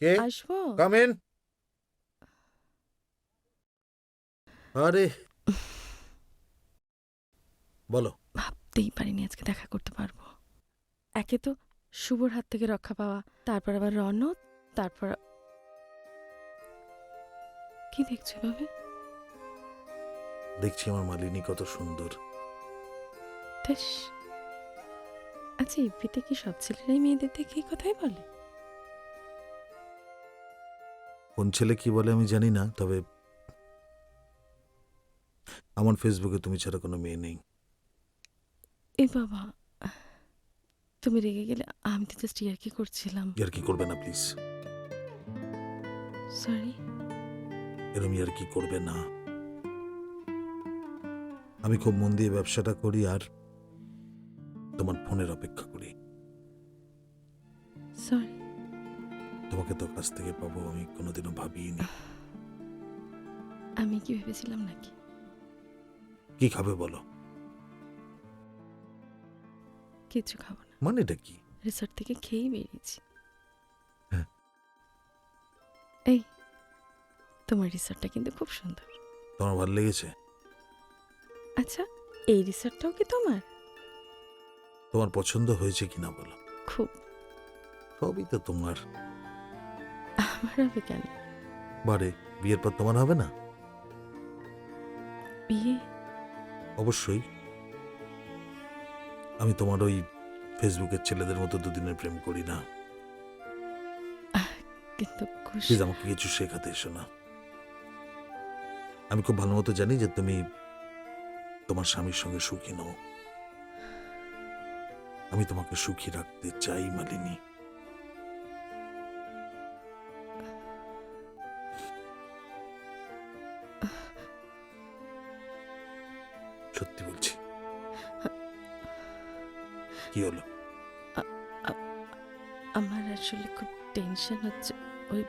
কে? আসব? Come in আরে। বলো। ভাবতেই পারিনি আজকে দেখা করতে পারব। একে তো শুভর হাত থেকে রক্ষা পাওয়া তারপর আবার রনদ তারপর কি দেখছ ভাবে দেখছি আমার মালিনী কত সুন্দর। আচ্ছা ইপিতে কি সব ছেলেরাই মেয়েদের দেখে এই কথাই বলে? কোন ছেলে কি বলে আমি জানি না তবে আমার ফেসবুকে তুমি ছাড়া কোনো মেয়ে নেই। এ বাবা তুমি রেগে গেলে আমি তো জাস্ট ইয়ার কি করছিলাম। ইয়ার কি করবে না প্লিজ সরি এরম ইয়ার কি করবে না। আমি খুব মন দিয়ে ব্যবসাটা করি আর তোমার ফোনের অপেক্ষা করি। সরি তোমাকে তো কাছ থেকে পাবো আমি কোনোদিনও ভাবিনি। আমি কি ভেবেছিলাম নাকি? কি খাবে বলো? কিছু খাব না। মানেটা কি? রিসর্ট থেকে খেয়েই বেরিয়েছি। হ্যাঁ। এই তোমার রিসর্টটা কিন্তু খুব সুন্দর। তোমার ভালো লেগেছে? আচ্ছা এই রিসর্টটাও কি তোমার? তোমার পছন্দ হয়েছে কিনা বলো? খুব। সবই তো তোমার। আমার হবে কেন? বারে বিয়ের পর তোমার হবে না? বিয়ে? অবশ্যই। আমি তোমার ওই ফেসবুকের ছেলেদের মতো দুদিনের প্রেম করি না। কিন্তু প্লিজ আমাকে কিছু শেখাতে এসো না। আমি খুব ভালো মতো জানি যে তুমি তোমার স্বামীর সঙ্গে সুখী নও। আমি তোমাকে সুখী রাখতে চাই মালিনী। সত্যি বলছি। কি হলো? আমার আসলে খুব টেনশন হচ্ছে। ওই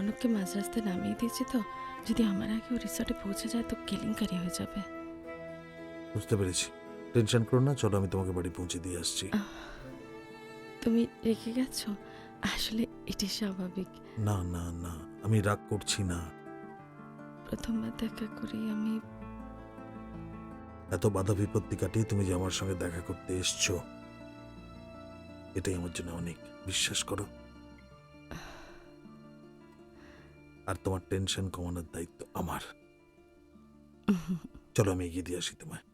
অনেককে মাঝ রাস্তায় নামিয়ে দিয়েছি তো। যদি আমার আগে ওই রিসর্টে পৌঁছে যায় তো কেলেঙ্কারি হয়ে যাবে। বুঝতে পেরেছি। টেনশন করো না চলো আমি তোমাকে বাড়ি পৌঁছে দিয়ে আসছি। তুমি রেখে গেছো? আসলে এটি স্বাভাবিক। না না না আমি রাগ করছি না। প্রথমবার দেখা করে আমি এত বাধা বিপত্তি কাটিয়ে তুমি যে আমার সঙ্গে দেখা করতে এসছো এটাই আমার জন্য অনেক বিশ্বাস করো। আর তোমার টেনশন কমানোর দায়িত্ব আমার। চলো আমি এগিয়ে দিয়ে আসি তোমায়।